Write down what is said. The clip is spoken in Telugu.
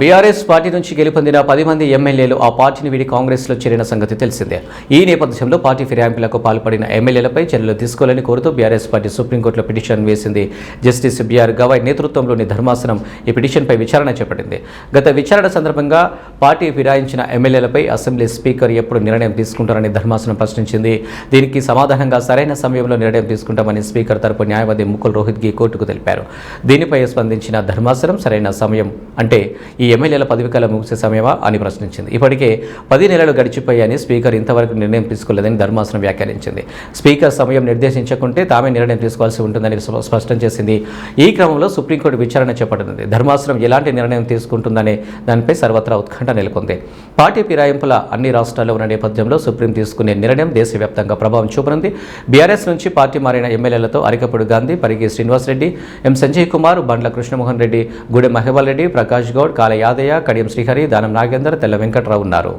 బీఆర్ఎస్ పార్టీ నుంచి గెలుపొందిన పది మంది ఎమ్మెల్యేలు ఆ పార్టీని వీడి కాంగ్రెస్లో చేరిన సంగతి తెలిసిందే. ఈ నేపథ్యంలో పార్టీ ఫిర్యాంపులకు పాల్పడిన ఎమ్మెల్యేలపై చర్యలు తీసుకోవాలని కోరుతూ బీఆర్ఎస్ పార్టీ సుప్రీంకోర్టులో పిటిషన్ వేసింది. జస్టిస్ బీఆర్ గవాయ్ నేతృత్వంలోని ధర్మాసనం ఈ పిటిషన్పై విచారణ చేపట్టింది. గత విచారణ సందర్భంగా పార్టీ ఫిరాయించిన ఎమ్మెల్యేలపై అసెంబ్లీ స్పీకర్ ఎప్పుడు నిర్ణయం తీసుకుంటారని ధర్మాసనం ప్రశ్నించింది. దీనికి సమాధానంగా సరైన సమయంలో నిర్ణయం తీసుకుంటామని స్పీకర్ తరపు న్యాయవాది ముకుల్ రోహిత్గి కోర్టుకు తెలిపారు. దీనిపై స్పందించిన ధర్మాసనం సరైన సమయం అంటే ఈ ఎమ్మెల్యేల పదవికాలం ముగిసే సమయమా అని ప్రశ్నించింది. ఇప్పటికే పది నెలలు గడిచిపోయాయని స్పీకర్ ఇంతవరకు నిర్ణయం తీసుకోలేదని ధర్మాసనం వ్యాఖ్యానించింది. స్పీకర్ సమయం నిర్దేశించకుంటే తామే నిర్ణయం తీసుకోవాల్సి ఉంటుందని స్పష్టం చేసింది. ఈ క్రమంలో సుప్రీంకోర్టు విచారణ చేపట్టనుంది ధర్మాసనం ఎలాంటి నిర్ణయం తీసుకుంటుందనే దానిపై సర్వత్రా ఉత్కంఠ నెలకొంది. పార్టీ ఫిరాయింపుల అన్ని రాష్ట్రాల్లో ఉన్న నేపథ్యంలో సుప్రీం తీసుకునే నిర్ణయం దేశవ్యాప్తంగా ప్రభావం చూపనుంది. బీఆర్ఎస్ నుంచి పార్టీ మారిన ఎమ్మెల్యేలతో అరికపుడు గాంధీ పరిగి శ్రీనివాసరెడ్డి ఎం. సంజయ్ కుమార్ బండ్ల కృష్ణమోహన్ రెడ్డి గుడె మహివాల్ రెడ్డి ప్రకాష్ గౌడ్ కాల యాదయ్య కడియం శ్రీహరి దానం నాగేందర్ తెల్ల వెంకట్రావు ఉన్నారు.